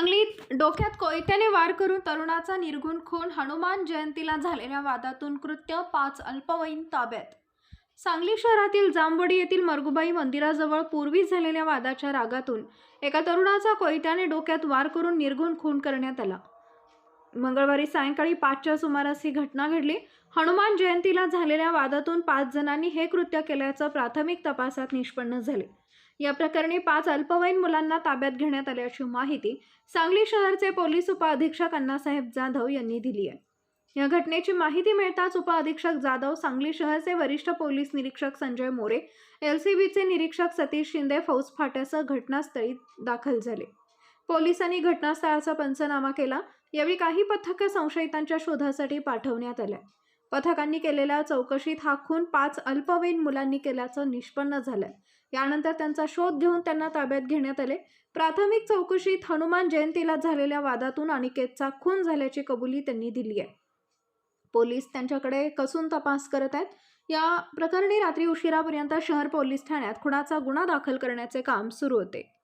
सांगलीत डोक्यात कोयत्याने वार करून तरुणाचा निर्गुण खून हनुमान जयंतीला झालेल्या वादातून कृत्य पाच अल्पवयीन ताब्यात. सांगली शहरातील जांबडी येथील मरगुबाई मंदिराजवळ पूर्वी झालेल्या वादाच्या रागातून एका तरुणाचा कोयत्याने डोक्यात वार करून निर्गुण खून करण्यात आला. मंगळवारी सायंकाळी पाचच्या सुमारास ही घटना घडली. हनुमान जयंतीला झालेल्या वादातून पाच जणांनी हे कृत्य केल्याचं प्राथमिक तपासात निष्पन्न झाले. या प्रकरणी पाच अल्पवयीन मुलांना ताब्यात घेण्यात आल्याची माहिती सांगली शहरचे पोलीस उपअधीक्षक अण्णासाहेब जाधव यांनी दिली आहे. या घटनेची माहिती मिळताच उपअधीक्षक जाधव सांगली शहरचे वरिष्ठ पोलीस निरीक्षक संजय मोरे एलसीबीचे निरीक्षक सतीश शिंदे फौज फाट्यासह घटनास्थळी दाखल झाले. पोलिसांनी घटनास्थळाचा पंचनामा केला. यावेळी काही पथकं संशयितांच्या शोधासाठी पाठवण्यात आल्या. पथकांनी केलेल्या चौकशीत हा खून पाच अल्पवयीन मुलांनी केल्याचं निष्पन्न झालं यानंतर त्यांचा शोध घेऊन त्यांना ताब्यात घेण्यात आले. प्राथमिक चौकशीत हनुमान जयंतीला झालेल्या वादातून अनिकेतचा खून झाल्याची कबुली त्यांनी दिली आहे. पोलीस त्यांच्याकडे कसून तपास करत आहेत? या प्रकरणी रात्री उशिरापर्यंत शहर पोलीस ठाण्यात खुनाचा गुन्हा दाखल करण्याचे काम सुरू होते.